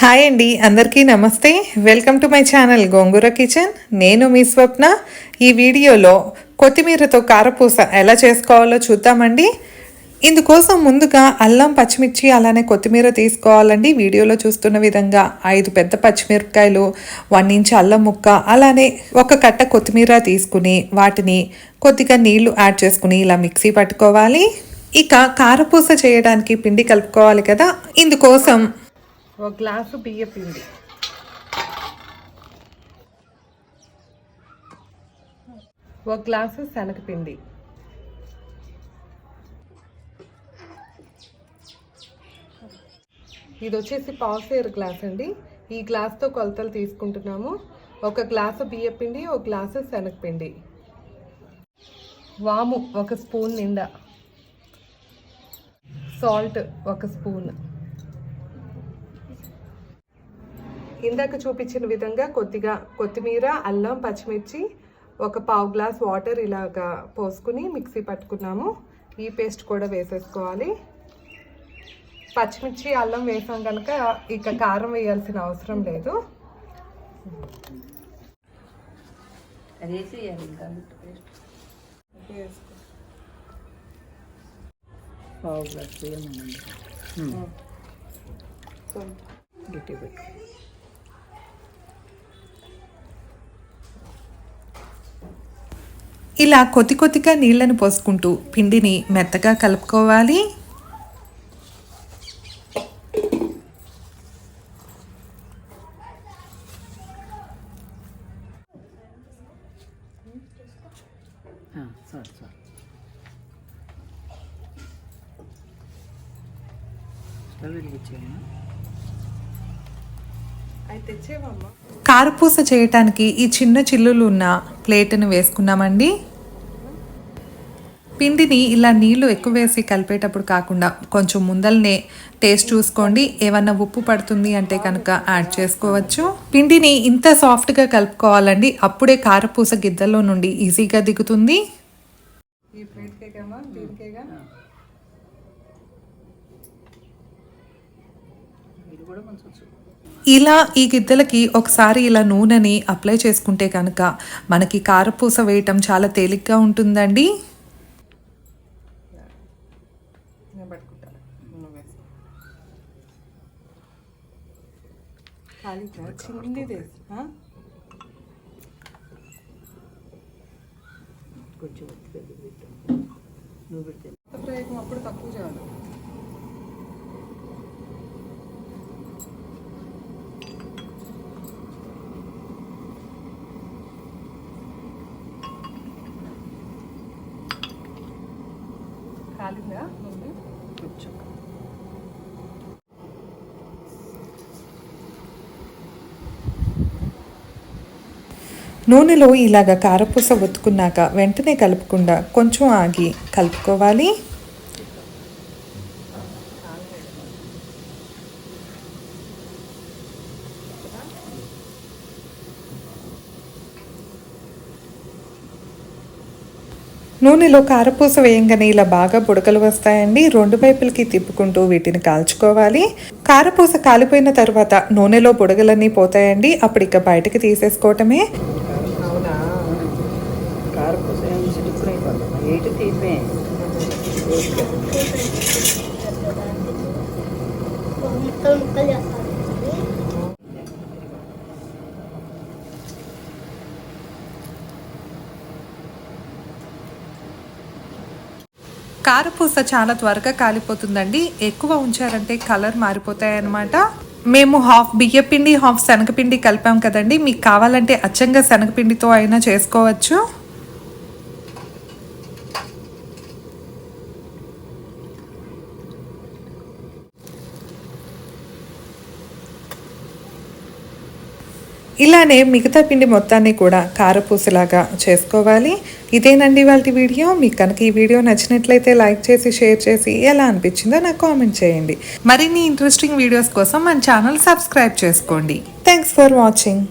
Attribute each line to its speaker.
Speaker 1: Hi అండి అందరికీ నమస్తే. Welcome to my channel Gongura kitchen నేను మీ స్వప్న. ఈ వీడియోలో కొత్తిమీరతో కారపూస ఎలా చేసుకోవాలో చూద్దామండి. ఇందుకోసం ముందుగా అల్లం పచ్చిమిర్చి అలానే కొత్తిమీర తీసుకోవాలండి. వీడియోలో చూస్తున్న విధంగా ఐదు పెద్ద పచ్చిమిరపకాయలు వన్ ఇంచ్ అల్లం ముక్క అలానే ఒక కట్ట కొత్తిమీర తీసుకుని వాటిని కొద్దిగా నీళ్ళు యాడ్ చేసుకుని ఇలా మిక్సీ పట్టుకోవాలి. ఇక కారపూస చేయడానికి పిండి కలుపుకోవాలి కదా. ఇందుకోసం ఒక గ్లాసు బియ్య పిండి. ఒక గ్లాసు శనగపిండి ఇది వచ్చేసి పావుసేరు గ్లాస్ అండి. ఈ గ్లాస్తో కొలతలు తీసుకుంటున్నాము. ఒక గ్లాసు బియ్య పిండి ఒక గ్లాసు శనగపిండి వాము ఒక స్పూన్ నిండా. సాల్ట్ ఒక స్పూన్. ఇందాక చూపించిన విధంగా కొద్దిగా కొత్తిమీర అల్లం పచ్చిమిర్చి ఒక పావు గ్లాస్ వాటర్ ఇలాగా పోసుకుని మిక్సీ పట్టుకున్నాము. ఈ పేస్ట్ కూడా వేసేసుకోవాలి. పచ్చిమిర్చి అల్లం వేసాం కనుక ఇక కారం వేయాల్సిన అవసరం లేదు.
Speaker 2: పావు గ్లాస్
Speaker 1: ఇలా కొద్ది కొద్దిగా నీళ్ళను పోసుకుంటూ పిండిని మెత్తగా కలుపుకోవాలి.
Speaker 2: స్టవ్ వెలిగించేయమ్మా
Speaker 1: కారపూస చేయటానికి ఈ చిన్న చిల్లులు ఉన్న ప్లేట్ని వేసుకున్నామండి. పిండిని ఇలా నీళ్ళు ఎక్కువ వేసి కలిపేటప్పుడు కాకుండా కొంచెం ముందలనే టేస్ట్ చూసుకోండి. ఏమన్నా ఉప్పు పడుతుంది అంటే కనుక యాడ్ చేసుకోవచ్చు. పిండిని ఇంత సాఫ్ట్గా కలుపుకోవాలండి. అప్పుడే కారపూస గిద్దల్లో నుండి ఈజీగా దిగుతుంది. ఈ ప్లేట్కేగా దీనికేగా?
Speaker 2: ఇది కూడా మంచి వచ్చు
Speaker 1: ఇలా ఈ గిద్దలకి ఒకసారి ఇలా నూనెని అప్లై చేసుకుంటే కనుక మనకి కారపూస వేయటం చాలా తేలిగ్గా ఉంటుందండి.
Speaker 2: కొంచెం
Speaker 1: అప్పుడు తక్కువ చేయాలి. కాలిందా? ముందు
Speaker 2: కొంచెం
Speaker 1: నూనెలో ఇలాగ కారపూస ఒత్తుకున్నాక వెంటనే కలుపుకుండా కొంచెం ఆగి కలుపుకోవాలి. నూనెలో కారపూస వేయంగానే ఇలా బాగా బుడకలు వస్తాయండి. రెండు వైపులకి తిప్పుకుంటూ వీటిని కాల్చుకోవాలి. కారపూస కాలిపోయిన తర్వాత నూనెలో బుడగలన్నీ పోతాయండి. అప్పుడు ఇక బయటకి తీసేసుకోవటమే.
Speaker 3: ముక్కలు ముక్కలు
Speaker 1: కారపూస చాలా త్వరగా కాలిపోతుందండి. ఎక్కువ ఉంచారంటే కలర్ మారిపోతాయన్నమాట. మేము హాఫ్ బియ్యపిండి హాఫ్ శనగపిండి కలిపాం కదండి. మీకు కావాలంటే అచ్చంగా శనగపిండితో అయినా చేసుకోవచ్చు. ఇలానే మిగతా పిండి మొత్తాన్ని కూడా కారపూసలాగా చేసుకోవాలి. ఇదేనండి వాళ్ళ వీడియో. మీకు కనుక ఈ వీడియో నచ్చినట్లయితే లైక్ చేసి షేర్ చేసి ఎలా అనిపించిందో నాకు కామెంట్ చేయండి. మరిన్ని ఇంట్రెస్టింగ్ వీడియోస్ కోసం మన ఛానల్ సబ్స్క్రైబ్ చేసుకోండి. Thanks for watching.